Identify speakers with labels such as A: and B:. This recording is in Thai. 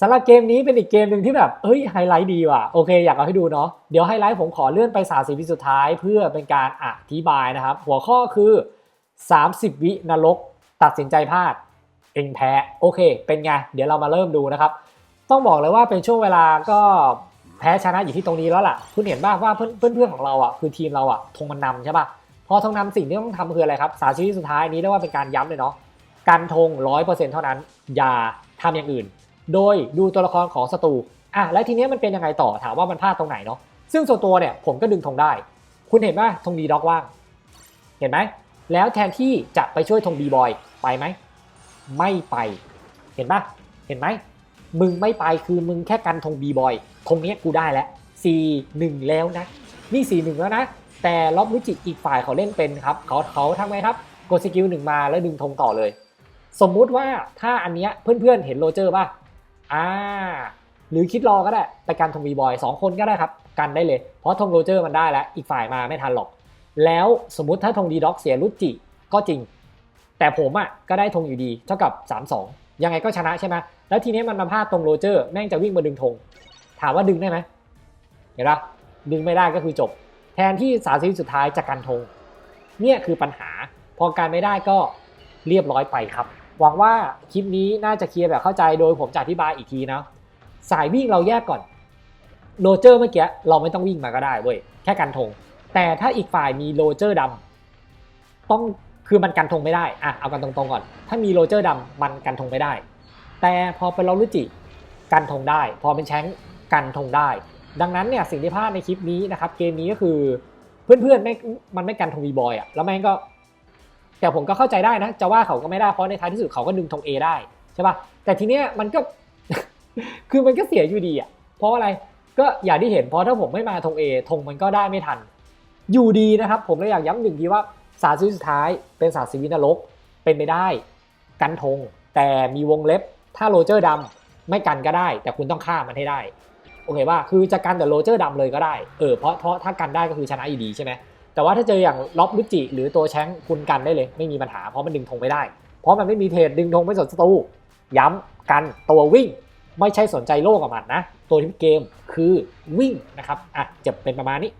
A: สำหรับเกมนี้เป็นอีกเกมหนึ่งที่แบบเฮ้ยไฮไลท์ดีว่ะโอเคอยากเอาให้ดูเนาะเดี๋ยวไฮไลท์ผมขอเลื่อนไป30วิสุดท้าย เพื่อเป็นการอธิบายนะครับ หัวข้อคือ 30 วินรก ตัดสินใจพลาด เองแพ้โอเค เป็นไง เดี๋ยวเรามาเริ่มดูนะครับ ต้องบอกเลยว่าเป็นช่วงเวลาก็แพ้ชนะอยู่ที่ตรงนี้แล้วล่ะ คุณเห็นป่ะว่าเพื่อนเพื่อนๆของเราอะคือทีมเราอะธงมันนำใช่ป่ะพอธงนำสิ่งที่ต้องทำคืออะไรครับสามชีวิตสุดท้ายนี้เรียกว่าเป็นการย้ำเลยเนาะการธงร้อยเปอร์เซ็นต์เท่านั้น อย่าทำอย่างอื่น โดยดูตัวละครของศัตรูอะแล้วทีนี้มันเป็นยังไงต่อถามว่ามันพลาดตรงไหนเนาะซึ่งส่วนตัวเนี่ยผมก็ดึงธงได้ คุณเห็นป่ะธงดีด็อกว่าง เห็นไหมแล้วแทนที่จะไปช่วยธงบีบอยไปไหมไม่ไป เห็นปะเห็นไหมมึงไม่ไปคือมึงแค่กันธงบีบอยธงนี้กูได้แล้ว4 1แล้วนะ นี่4 1แล้วนะ แต่ล็อบลุจิอีกฝ่ายเขาเล่นเป็นครับ เขาเขาทำไงครับกดสกิลหนึ่งมาแล้วดึงธงต่อเลย สมมุติว่าถ้าอันเนี้ยเพื่อนๆเห็นโรเจอร์ป่ะ อ่าหรือคิดรอก็ได้ไปกันธงบีบอยสองคนก็ได้ครับ กันได้เลย เพราะธงโรเจอร์มันได้แล้ว อีกฝ่ายมาไม่ทันหรอก แล้วสมมติถ้าธงดีด็อกเสียลุจิก็จริง แต่ผมอะก็ได้ธงอยู่ดี เท่ากับ 3-2 ยังไงก็ชนะใช่ไหมแล้วทีนี้มันมาพลาดตรงโรเจอร์แม่งจะวิ่งมาดึงธงถามว่าดึงได้ไหมเห็นปะดึงไม่ได้ก็คือจบ แทนที่สามสิบสุดท้ายจะกันธงเนี่ยคือปัญหา พอการไม่ได้ก็เรียบร้อยไปครับ หวังว่าคลิปนี้น่าจะเคลียร์แบบเข้าใจโดยผมจะอธิบายอีกทีนะสายวิ่งเราแยกก่อนโรเจอร์เมื่อกี้เราไม่ต้องวิ่งมาก็ได้เว้ยแค่กันธงแต่ถ้าอีกฝ่ายมีโรเจอร์ดำต้องคือมันกันธงไม่ได้อะเอากันตรงๆก่อน ถ้ามีโรเจอร์ดำมันกันธงไม่ได้ แต่พอเป็นลอรุจิกันธงได้ พอเป็นแชงกันธงได้ ดังนั้นเนี่ยสิ่งที่พลาดในคลิปนี้นะครับเกมนี้ก็คือเพื่อนๆไม่มันไม่กันธงวีบอยอะแล้วแม่งก็ แต่ผมก็เข้าใจได้นะ จะว่าเขาก็ไม่ได้เพราะในท้ายที่สุดเขาก็ดึงธง A ได้ใช่ป่ะแต่ทีเนี้ยมันก็ คือมันก็เสียอยู่ดีอะเพราะอะไรก็อย่างที่เห็นเพราะถ้าผมไม่มาธง A ธงมันก็ได้ไม่ทัน อยู่ดีนะครับ ผมเลยอยากย้ำหนึ่งทีว่าสารชีวิตสุดท้ายเป็นสารชีวินรกเป็นไปได้ กันธงแต่มีวงเล็บถ้าโรเจอร์ดำไม่กันก็ได้ แต่คุณต้องฆ่ามันให้ได้โอเคป่ะคือจะกันแต่โรเจอร์ดำเลยก็ได้เออเพราะเพราะถ้ากันได้ก็คือชนะอยู่ดีใช่ไหม แต่ว่าถ้าเจออย่างล็อบลุจิหรือตัวแชงคุณกันได้เลย ไม่มีปัญหาเพราะมันดึงธงไม่ได้ เพราะมันไม่มีเทรดดึงธงไม่สนศัตรูย้ำกันตัววิ่ง ไม่ใช่สนใจโลกกับมันนะ ตัวที่เกมคือวิ่งนะครับอะจะเป็นประมาณนี้